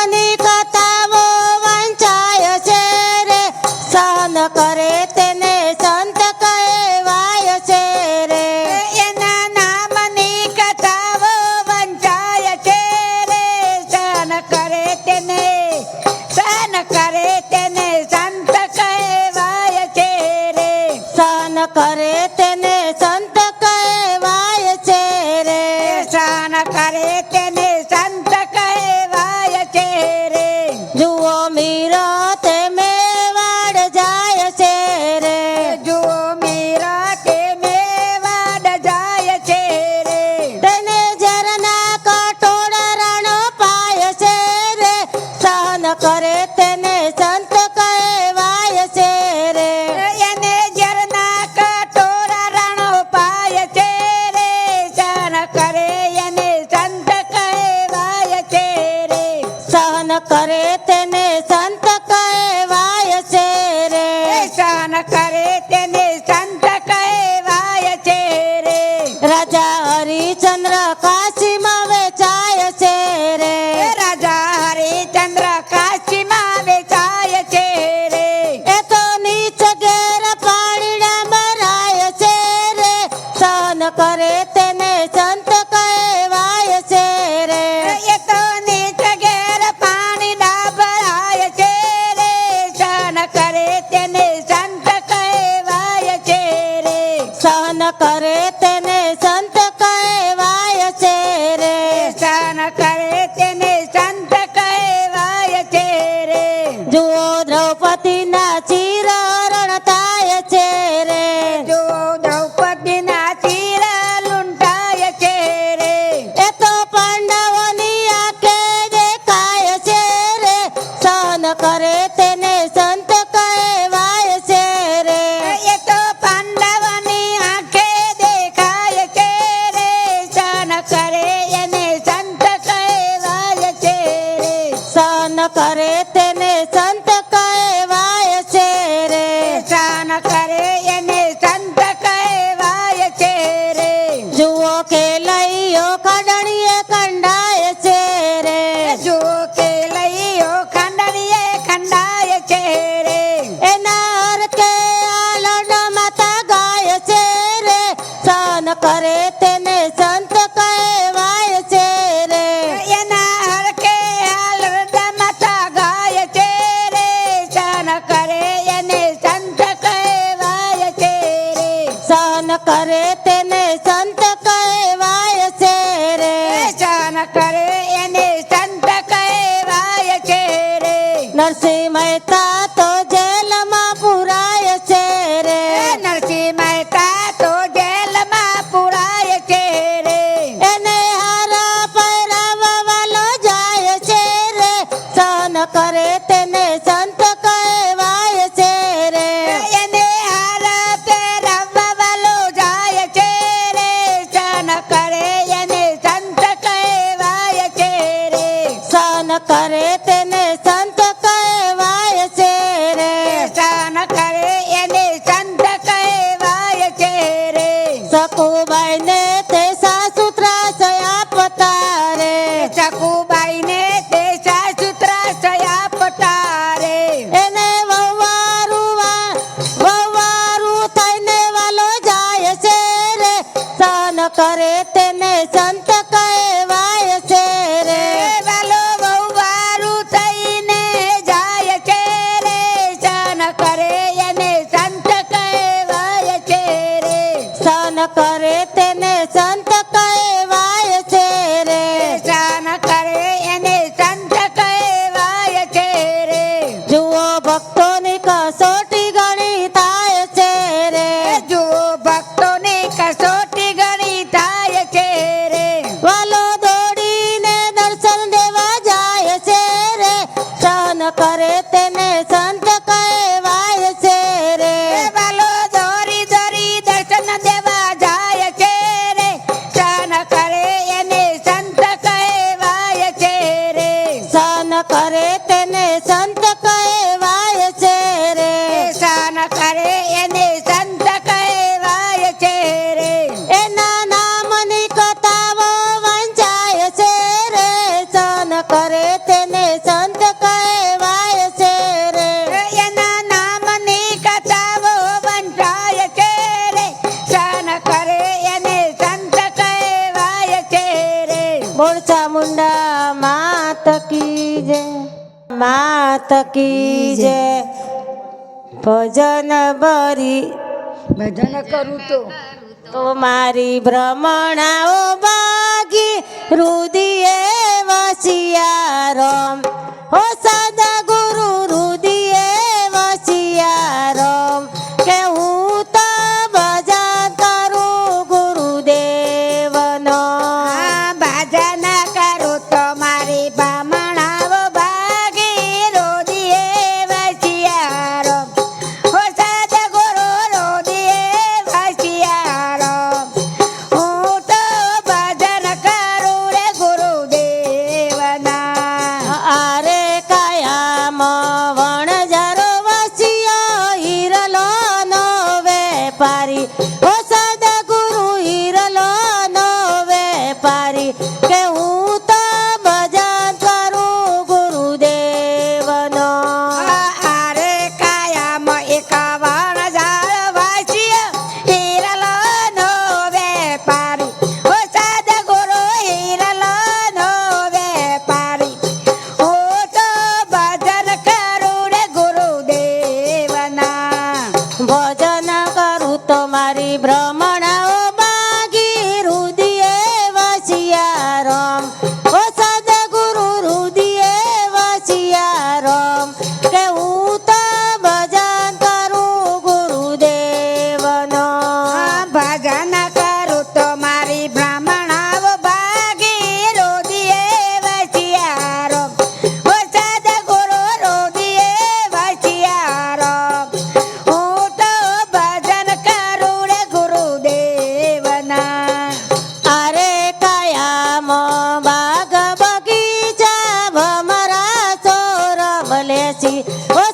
જીવનની કથાઓ વાંચાય છે રે. સહન કરે તેને સંત કહેવાય છે રે. એના નામની કથાઓ વંચાય છે રે. સહન કરે તેને સહન કરે તેને સંત કહેવાય છે રે. સહન કરે તેને করে তেনে કરે તેને સંત કહેવાય છે રે. શાન કરે એને સંત કહેવાય છે રે. જુઓ કે લઈઓ ખંડણીએ કંડાય છે રે. જુઓ કે લઈઓ ખંડણીએ ખંડાય છે રે. એના અર્થે આલડ માતા ગાય છે રે. શાન કરે નરસિંહ મહેતા કરે તેને સંત કહેવાય છે રે. વાલો વહુવારું થઈને જાય છે રે. સન કરે એને સંત કહેવાય છે રે. સન કરે તેને સંત માત કી ભજન ભરી ભજન કરું તો. તો મારી ભ્રમણાઓ ભાગી રુદિયે વસિયા રમ. હો સદા ગુરુ ওই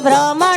ভ্রমণ